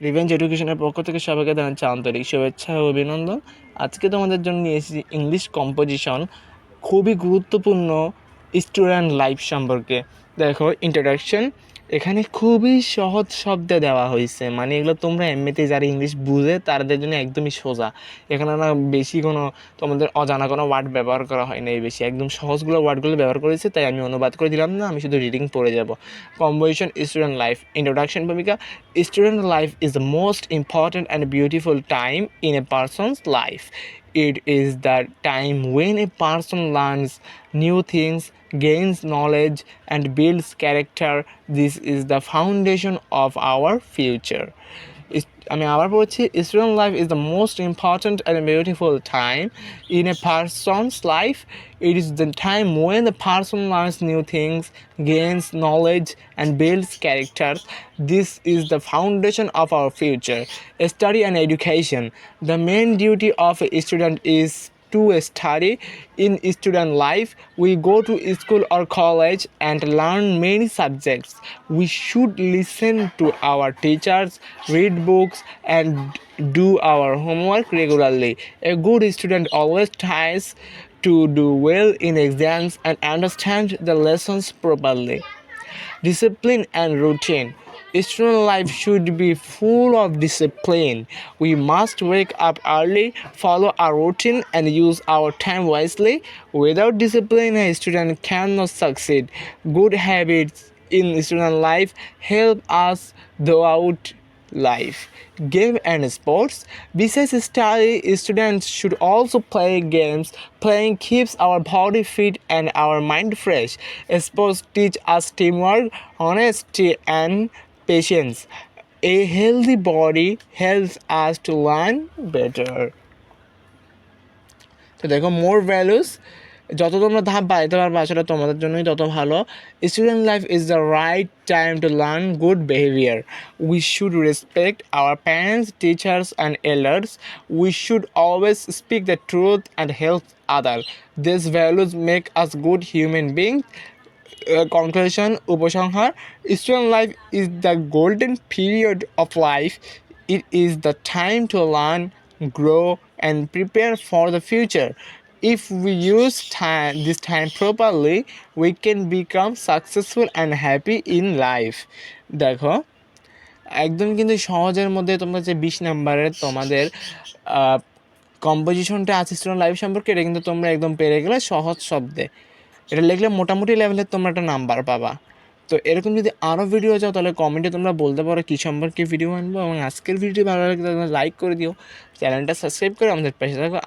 Revenge এডুকেশনের পক্ষ থেকে সবাইকে জানাচ্ছি আন্তরিক শুভেচ্ছা ও অভিনন্দন। আজকে তোমাদের জন্য নিয়ে এসেছি ইংলিশ কম্পোজিশন খুবই গুরুত্বপূর্ণ স্টুডেন্ট লাইফ সম্পর্কে। দেখো ইন্ট্রোডাকশন এখানে খুবই সহজ শব্দে দেওয়া হয়েছে। মানে এগুলো তোমরা এমনিতে যারা ইংলিশ বুঝে, তাদের জন্য একদমই সোজা। এখানে না বেশি কোনো তোমাদের অজানা কোনো ওয়ার্ড ব্যবহার করা হয় না এই বেশি। একদম সহজগুলো ওয়ার্ডগুলো ব্যবহার করেছে, তাই আমি অনুবাদ করে দিলাম না, আমি শুধু রিডিং পড়ে যাব। কম্পোজিশন স্টুডেন্ট লাইফ ইন্ট্রোডাকশন ভূমিকা। Student life is the most important and beautiful time in a person's life. It is the time when a person learns new things, gains knowledge, and builds character. This is the foundation of our future. আমি আবার বলছি student life is the most important and beautiful time in a person's life it is the time when the person learns new things gains knowledge and builds character this is the foundation of our future study and education the main duty of a student is to study in student life we go to school or college and learn many subjects we should listen to our teachers read books and do our homework regularly a good student always tries to do well in exams and understand the lessons properly discipline and routine. Student life should be full of discipline. We must wake up early, follow our routine, and use our time wisely. Without discipline, a student cannot succeed. Good habits in student life help us throughout life. Game and sports. Besides study, students should also play games. Playing keeps our body fit and our mind fresh. Sports teach us teamwork, honesty, and patience. A healthy body helps us to learn better. তো দেখো মোর values যত তোমরা ধাপ বাড়াইতে পারবে আসলে তোমাদের জন্যই তত ভালো। Student life is the right time to learn good behaviour we should respect our parents teachers and elders we should always speak the truth and help other this values make us good human being conclusion, উপসংহার student life is the golden period of life it is the time to learn grow, and prepare for the future. If we use time, this time properly, we can become successful and happy in life. দেখো, একদম কিন্তু সহজের মধ্যে তোমরা যে বিশ নাম্বারের তোমাদের কম্পোজিশনটা আছে স্টুডেন্ট লাইফ সম্পর্কে, এটা কিন্তু তোমরা একদম পেরে গেলে সহজ শব্দে। এটা লিখলে মোটামুটি লেভেলের তোমরা একটা নাম্বার পাবা। তো এরকম যদি আরও ভিডিও চাও, তাহলে কমেন্টে তোমরা বলতে পারো কী সম্পর্কে ভিডিও আনব এবং আজকের ভিডিও ভালো লাগলে লাইক করে দিও। চ্যানেলটা সাবস্ক্রাইব করে আমাদের পাশে থাকো।